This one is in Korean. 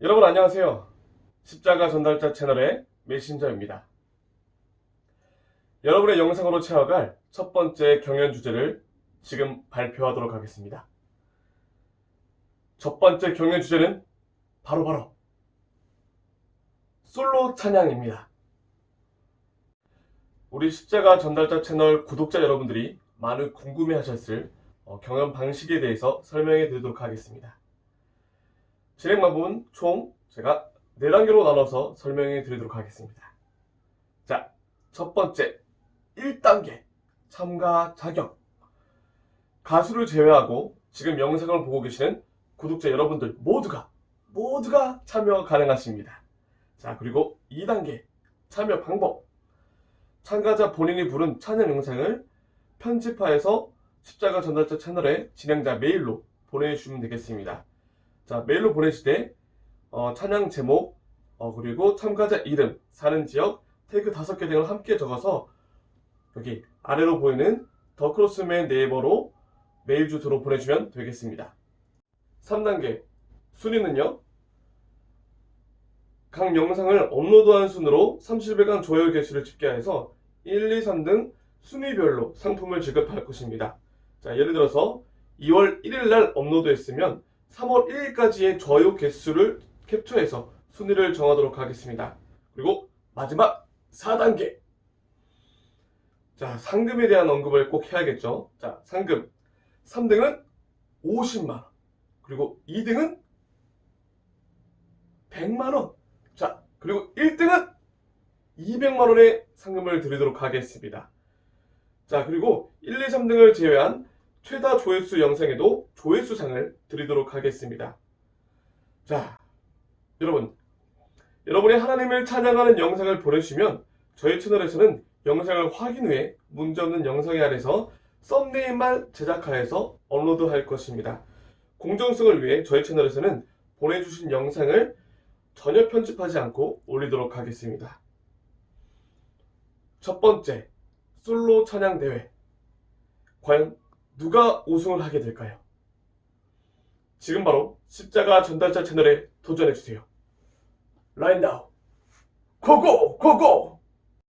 여러분 안녕하세요. 십자가 전달자 채널의 메신저입니다. 여러분의 영상으로 채워갈 첫 번째 경연 주제를 지금 발표하도록 하겠습니다. 첫 번째 경연 주제는 바로 바로 솔로 찬양입니다. 우리 십자가 전달자 채널 구독자 여러분들이 많은 궁금해 하셨을 어, 경연 방식에 대해서 설명해 드리도록 하겠습니다. 진행 방법은 총 제가 4단계로 나눠서 설명해 드리도록 하겠습니다. 자, 첫 번째, 1단계, 참가 자격. 가수를 제외하고 지금 영상을 보고 계시는 구독자 여러분들 모두가, 모두가 참여 가능하십니다. 자, 그리고 2단계, 참여 방법. 참가자 본인이 부른 찬양 영상을 편집하여서 십자가 전달자 채널에 진행자 메일로 보내주시면 되겠습니다. 자, 메일로 보내실 때, 어, 찬양 제목, 어, 그리고 참가자 이름, 사는 지역, 태그 다섯 개 등을 함께 적어서 여기 아래로 보이는 더 크로스맨 네이버로 메일 주소로 보내주면 되겠습니다. 3단계, 순위는요, 각 영상을 업로드한 순으로 30일간 조회 개수를 집계해서 1, 2, 3 등 순위별로 상품을 지급할 것입니다. 자, 예를 들어서 2월 1일 날 업로드했으면 3월 1일까지의 저요 개수를 캡처해서 순위를 정하도록 하겠습니다. 그리고 마지막 4단계. 자, 상금에 대한 언급을 꼭 해야겠죠. 자, 상금. 3등은 50만원. 그리고 2등은 100만원. 자, 그리고 1등은 200만원의 상금을 드리도록 하겠습니다. 자, 그리고 1, 2, 3등을 제외한 최다 조회수 영상에도 조회수상을 드리도록 하겠습니다. 자, 여러분, 여러분이 하나님을 찬양하는 영상을 보내주시면 저희 채널에서는 영상을 확인 후에 문제 없는 영상에 아래서 썸네일만 제작하여서 업로드할 것입니다. 공정성을 위해 저희 채널에서는 보내주신 영상을 전혀 편집하지 않고 올리도록 하겠습니다. 첫 번째, 솔로 찬양 대회. 과연 누가 우승을 하게 될까요? 지금 바로 십자가 전달자 채널에 도전해주세요. 라인다운, 고고, 고고!